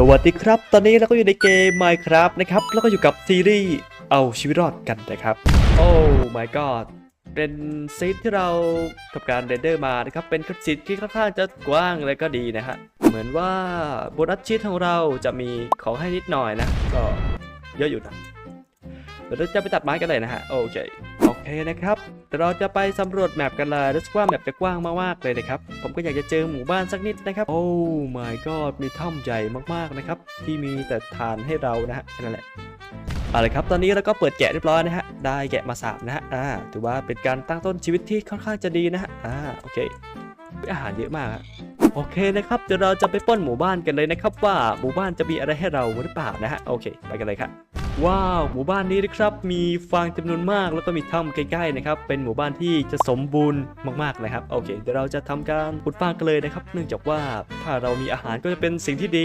สวัสดีครับ ตอนนี้เราก็อยู่ในเกม Minecraft นะครับ แล้วก็อยู่กับซีรีส์เอาชีวิตรอดกันนะครับ โอ้ my god เป็นซีนที่เราทำการเรนเดอร์มานะครับ เป็นซีนที่ค่อนข้างจะกว้างและก็ดีนะฮะ เหมือนว่าโบนัสชีตของเราจะมีของให้นิดหน่อยนะ ก็เยอะอยู่นะ เราจะไปตัดไม้กันเลยนะฮะ โอเคโอเคนะครับเดี๋ยวเราจะไปสำรวจแมปกันเลยรู้สึกว่าแมปจะกว้างมากๆเลยนะครับ ผมก็อยากจะเจอหมู่บ้านสักนิดนะครับ โอ้ my god มีถ้ำใหญ่มากๆนะครับ ที่มีแต่ทานให้เรานะฮะแค่นั้นแหละเอาละครับ ตอนนี้เราก็เปิดแกะเรียบร้อยนะฮะ ได้แกะมาสามนะฮะ อ่า ถือว่าเป็นการตั้งต้นชีวิตที่ค่อนข้างจะดีนะฮะ อ่า โอเค อาหารเยอะมากโอเคนะครับ เดี๋ยวเราจะไปป้นหมู่บ้านกันเลยนะครับว่าหมู่บ้านจะมีอะไรให้เราหรือเปล่านะฮะ โอเค ไปกันเลยครับ ว้าว หมู่บ้านนี้นะครับ มีฟางจำนวนมาก แล้วก็มีถ้ำใกล้ๆนะครับ เป็นหมู่บ้านที่จะสมบูรณ์มากๆนะครับ โอเค เดี๋ยวเราจะทำการขุดฟางกันเลยนะครับ เนื่องจากว่าถ้าเรามีอาหารก็จะเป็นสิ่งที่ดี